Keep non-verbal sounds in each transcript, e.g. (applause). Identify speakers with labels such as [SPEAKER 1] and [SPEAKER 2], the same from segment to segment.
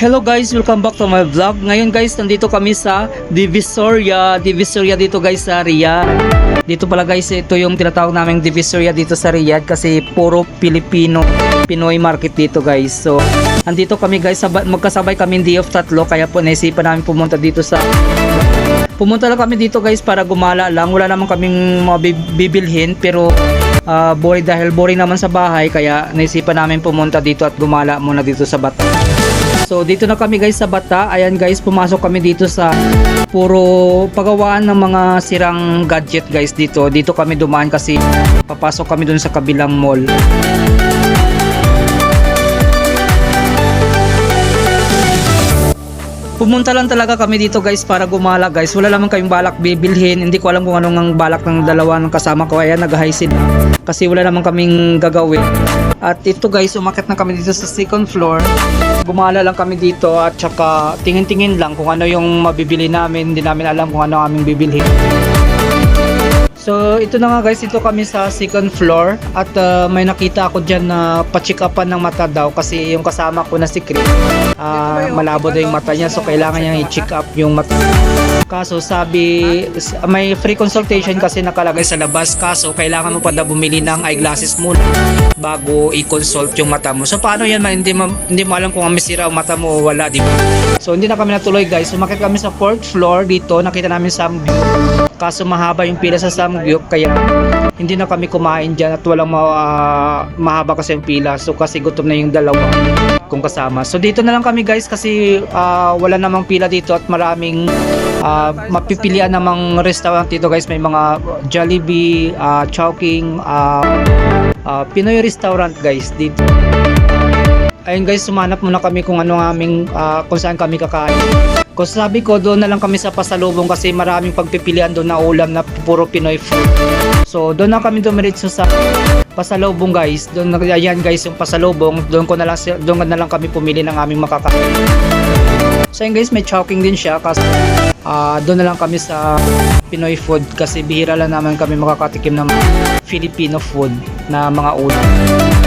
[SPEAKER 1] Hello guys, welcome back to my vlog. Ngayon guys, nandito kami sa Divisoria. Divisoria dito guys sa Riyadh. Dito pala guys, ito yung tinatawag naming Divisoria dito sa Riyadh kasi puro Pilipino, Pinoy market dito guys. So, andito kami guys, sabay, magkasabay kami day of tatlo kaya po naisipan namin pumunta dito sa Pumunta lang kami dito guys para gumala lang. Wala naman kaming mga bi- bibilhin pero ah, boring dahil boring naman sa bahay kaya naisipan namin pumunta dito at gumala muna dito sa Bata. So dito na kami guys sa Bata. Ayan guys, pumasok kami dito sa puro pagawaan ng mga sirang gadget guys dito. Dito kami dumaan kasi papasok kami dun sa kabilang mall. Pumunta lang talaga kami dito guys para gumala guys. Wala naman kaming balak bibilhin. Hindi ko alam kung anong ang balak ng dalawa ng kasama ko. Ayan, nag-high. Kasi wala naman kaming gagawin. At ito guys, umakit na kami dito sa second floor. Gumala lang kami dito at saka tingin-tingin lang kung ano yung mabibili namin. Hindi namin alam kung ano aming bibilhin. So ito na nga guys, ito kami sa second floor at uh, may nakita ako dyan na pa-check upan ng mata daw kasi yung kasama ko na si Chris, ah, malabo daw yung mata niya so kailangan niya i-check up yung mata. Kaso sabi, may free consultation kasi nakalagay sa labas kaso kailangan mo pa daw bumili ng eyeglasses muna bago i-consult yung mata mo. So paano yan man, hindi, mo, hindi mo alam kung may sira ang mata mo o wala, di ba? So hindi na kami natuloy guys, sumakit kami sa fourth floor dito, nakita namin sa Kaso mahaba yung pila sa Samgyup kaya hindi na kami kumain dyan at walang ma- ah, mahaba kasi yung pila. So kasi gutom na yung dalawa kung kasama. So dito na lang kami guys kasi ah, wala namang pila dito at maraming ah, mapipilian namang restaurant dito guys. May mga Jollibee, uh, Chowking, ah, ah, Pinoy restaurant guys dito. Ayun guys, sumanap muna kami kung ano ang aming ah, kung saan kami kakain. Kung sabi ko, doon na lang kami sa pasalubong kasi maraming pagpipilian doon na ulam na puro Pinoy food. So, doon na kami dumiretso sa pasalubong guys. Doon na ayan guys yung pasalubong. Doon ko na lang doon na lang kami pumili ng aming makakain. So yun guys, may chowking din siya kasi ah, doon na lang kami sa Pinoy food kasi bihira lang naman kami makakatikim ng Filipino food na mga ulam.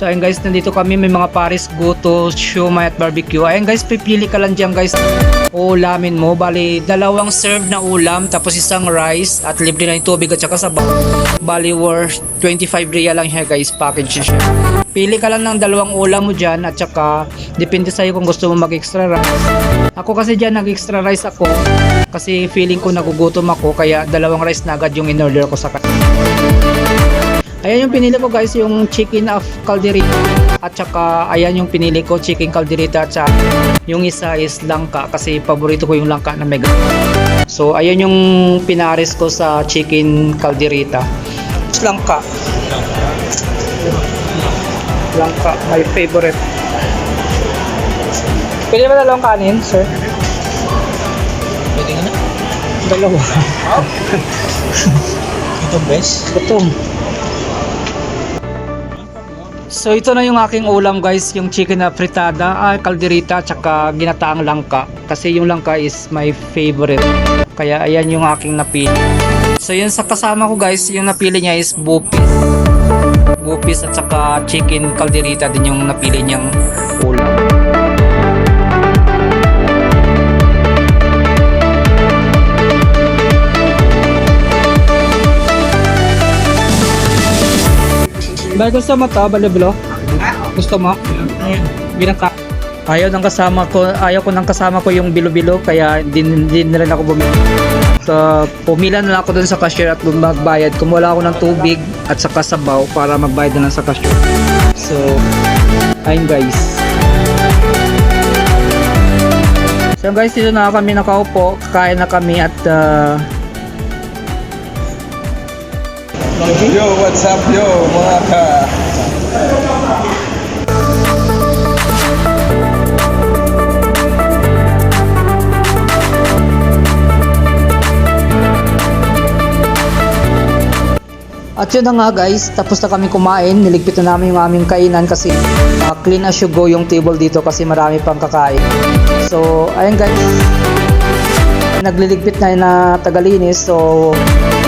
[SPEAKER 1] So ayun guys, nandito kami may mga Paris Goto, Shumai at Barbecue. Ayun guys, pipili ka lang dyan guys. Ulamin mo, bali dalawang serve na ulam tapos isang rice at libre na yung tubig at saka sabaw. Bali worth 25 real lang siya guys, package siya. Pili ka lang ng dalawang ulam mo dyan at saka depende sa'yo kung gusto mo mag-extra rice. Ako kasi dyan nag-extra rice ako kasi feeling ko nagugutom ako kaya dalawang rice na agad yung in-order ko sa kanya. Ayan yung pinili ko guys, yung chicken of calderita. At saka ayan yung pinili ko, chicken calderita at saka yung isa is langka kasi paborito ko yung langka na mega. So ayan yung pinares ko sa chicken calderita. Langka. Langka, my favorite. Pwede ba dalawang kanin, sir?
[SPEAKER 2] Pwede na.
[SPEAKER 1] Dalawa. (laughs)
[SPEAKER 2] Ito best.
[SPEAKER 1] Gutom. So ito na yung aking ulam guys, yung chicken na fritada, ah, kalderita, tsaka ginataang langka. Kasi yung langka is my favorite. Kaya ayan yung aking napili. So yun sa kasama ko guys, yung napili niya is bupis. Bupis at saka chicken kalderita din yung napili niyang ulam. Bakit gusto mo to, baliblo? Gusto mo? Binaka. Ayaw ng kasama ko, ayaw ko ng kasama ko yung bilo-bilo kaya din din na rin ako bumili. So, pumila na lang ako dun sa cashier at magbayad. Kumuha ako ng tubig at saka sabaw para magbayad na lang sa cashier. So, ayun guys. So guys, dito na kami nakaupo. Kakain na kami at uh,
[SPEAKER 3] Yo, what's up, yo, mga ka?
[SPEAKER 1] At yun na nga guys, tapos na kami kumain, niligpit na namin yung aming kainan kasi uh, clean as you go yung table dito kasi marami pang kakain. So, ayun guys, nagliligpit na na tagalinis. So,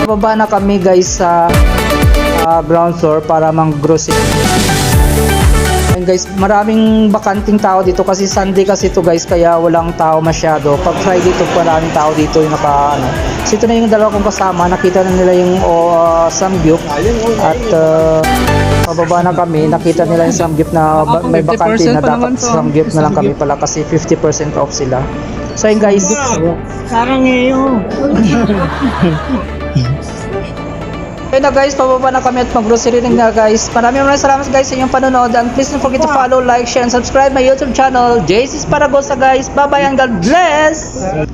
[SPEAKER 1] bababa na kami guys sa uh, ground floor para mang grocery. Ayun guys, maraming bakanting tao dito kasi Sunday kasi to guys kaya walang tao masyado. Pag Friday to maraming tao dito yung naka ano. So ito na yung dalawa kong kasama, nakita na nila yung oh, samgyup at uh, pababa na kami, nakita nila yung samgyup na ba- may
[SPEAKER 2] 50%
[SPEAKER 1] bakante na dapat samgyup na lang kami pala kasi 50% off sila. So ayun guys,
[SPEAKER 2] Sarang ngayon. (laughs)
[SPEAKER 1] Ayun na guys, pababa na kami at mag-grocery rin na guys. Maraming maraming salamat guys sa inyong panonood and please don't forget to follow, like, share, and subscribe my YouTube channel, JC's Paragosa guys. Bye bye and God bless!